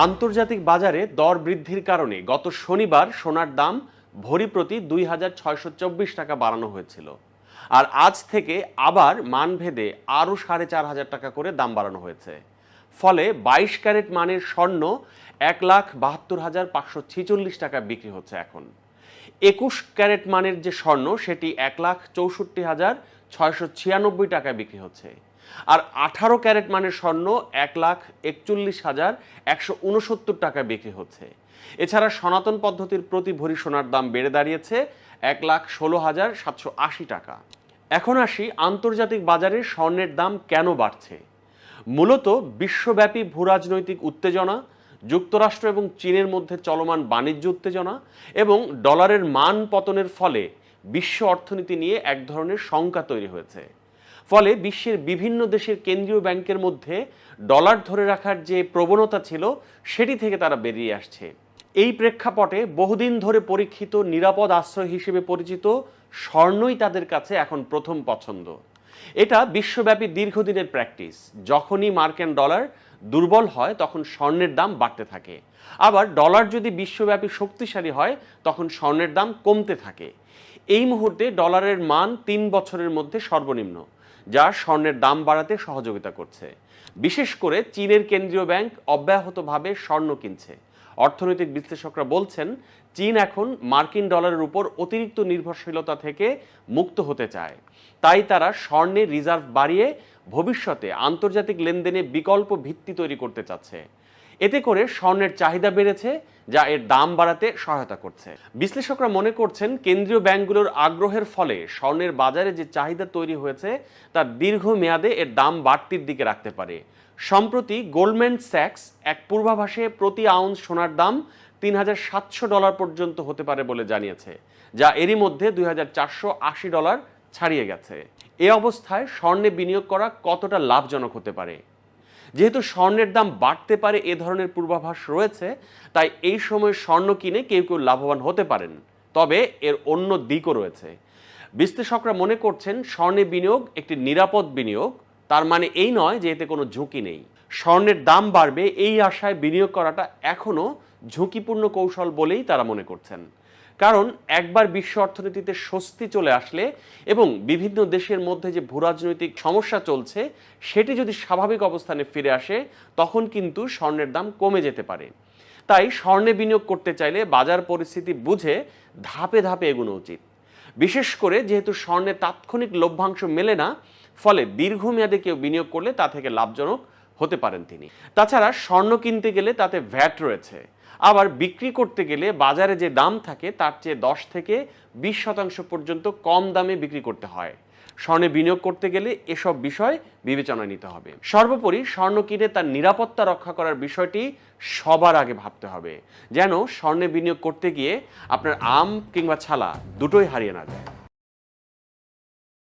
আন্তর্জাতিক বাজারে দর বৃদ্ধির কারণে গত শনিবার সোনার দাম ভরি প্রতি দুই হাজার ছয়শো চব্বিশ টাকা বাড়ানো হয়েছিল। আর আজ থেকে আবার মানভেদে আরও সাড়ে চার হাজার টাকা করে দাম বাড়ানো হয়েছে। ফলে বাইশ ক্যারেট মানের স্বর্ণ এক লাখ বাহাত্তর হাজার পাঁচশো ছেচল্লিশ টাকা বিক্রি হচ্ছে এখন। একুশ ক্যারেট মানের যে স্বর্ণ, সেটি এক লাখ চৌষট্টি হাজার ছয়শো ছিয়ানব্বই টাকায় বিক্রি হচ্ছে। আর আঠারো ক্যারেট মানের স্বর্ণ এক লাখ একচল্লিশ হাজার একশো উনসত্তর টাকায় বিক্রি হচ্ছে। এছাড়া সনাতন পদ্ধতির প্রতি ভরি সোনার দাম বেড়ে দাঁড়িয়েছে এক লাখ ষোলো হাজার সাতশো আশি টাকা। এখন আসি আন্তর্জাতিক বাজারে স্বর্ণের দাম কেন বাড়ছে? মূলত বিশ্বব্যাপী ভূরাজনৈতিক উত্তেজনা যুক্তরাষ্ট্র এবং চীনের মধ্যে চলমান বাণিজ্য উত্তেজনা এবং ডলারের মান পতনের ফলে বিশ্ব অর্থনীতি নিয়ে এক ধরনের শঙ্কা তৈরি হয়েছে। ফলে বিশ্বের বিভিন্ন দেশের কেন্দ্রীয় ব্যাংকের মধ্যে ডলার ধরে রাখার যে প্রবণতা ছিল, সেটি থেকে তারা বেরিয়ে আসছে। এই প্রেক্ষাপটে বহুদিন ধরে পরীক্ষিত, নিরাপদ আশ্রয় হিসেবে পরিচিত স্বর্ণই তাদের কাছে এখন প্রথম পছন্দ। এটা বিশ্বব্যাপী দীর্ঘদিনের প্র্যাকটিস। যখনই মার্কেন ডলার দুর্বল হয়, তখন স্বর্ণের দাম বাড়তে থাকে। আবার ডলার যদি বিশ্বব্যাপী শক্তিশালী হয়, তখন স্বর্ণের দাম কমতে থাকে। এই মুহূর্তে ডলারের মান তিন বছরের মধ্যে সর্বনিম্ন, যা স্বর্ণের দাম বাড়াতে সহযোগিতা করছে। বিশেষ করে চীনের কেন্দ্রীয় ব্যাংক অব্যাহতভাবে স্বর্ণ কিনছে। অর্থনৈতিক বিশ্লেষকরা বলছেন, চীন এখন মার্কিন ডলারের উপর অতিরিক্ত নির্ভরশীলতা থেকে মুক্ত হতে চায়। তাই তারা স্বর্ণের রিজার্ভ বাড়িয়ে ভবিষ্যতে আন্তর্জাতিক লেনদেনে বিকল্প ভিত্তি তৈরি করতে চাচ্ছে। এতে করে স্বর্ণের চাহিদা বেড়েছে, যা এর দাম বাড়াতে সহায়তা করছে। বিশ্লেষকরা মনে করছেন কেন্দ্রীয় ব্যাংকগুলোর আগ্রহের ফলে স্বর্ণের বাজারে যে চাহিদা তৈরি হয়েছে, তা দীর্ঘ মেয়াদে এর দাম বাড়তির দিকে রাখতে পারে। সম্প্রতি গোল্ডম্যান স্যাক্স এক পূর্বাভাসে প্রতি আউন্স সোনার দাম তিন হাজার সাতশো ডলার পর্যন্ত হতে পারে বলে জানিয়েছে, যা এরই মধ্যে দুই হাজার চারশো আশি ডলার ছাড়িয়ে গেছে। এ অবস্থায় স্বর্ণে বিনিয়োগ করা কতটা লাভজনক হতে পারে? যেহেতু স্বর্ণের দাম বাড়তে পারে এ ধরনের পূর্বাভাস রয়েছে, তাই এই সময় স্বর্ণ কিনে কেউ কেউ লাভবান হতে পারেন। তবে এর অন্য দিকও রয়েছে। বিশ্লেষকরা মনে করছেন স্বর্ণে বিনিয়োগ একটি নিরাপদ বিনিয়োগ, তার মানে এই নয় যে এতে কোনো ঝুঁকি নেই। স্বর্ণের দাম বাড়বে এই আশায় বিনিয়োগ করাটা এখনও ঝুঁকিপূর্ণ কৌশল বলেই তারা মনে করছেন। কারণ একবার বিশ্ব অর্থনীতিতে স্বস্তি চলে আসলে এবং বিভিন্ন দেশের মধ্যে যে ভূরাজনৈতিক সমস্যা চলছে, সেটি যদি স্বাভাবিক অবস্থানে ফিরে আসে, তখন কিন্তু স্বর্ণের দাম কমে যেতে পারে। তাই স্বর্ণে বিনিয়োগ করতে চাইলে বাজার পরিস্থিতি বুঝে ধাপে ধাপে এগোনো উচিত। বিশেষ করে যেহেতু স্বর্ণের তাৎক্ষণিক লভ্যাংশ মেলে না, ফলে দীর্ঘমেয়াদে কেউ বিনিয়োগ করলে তা থেকে লাভজনক হতে পারেন তিনি। তাছাড়া স্বর্ণ কিনতে গেলে তাতে ভ্যাট রয়েছে। আবার বিক্রি করতে গেলে বাজারে যে দাম থাকে, তার চেয়ে দশ থেকে বিশ শতাংশ পর্যন্ত কম দামে বিক্রি করতে হয়। স্বর্ণে বিনিয়োগ করতে গেলে এসব বিষয় বিবেচনায় নিতে হবে। সর্বোপরি স্বর্ণ কিনে তার নিরাপত্তা রক্ষা করার বিষয়টি সবার আগে ভাবতে হবে। যেন স্বর্ণে বিনিয়োগ করতে গিয়ে আপনার আম কিংবা ছালা দুটোই হারিয়ে না যায়।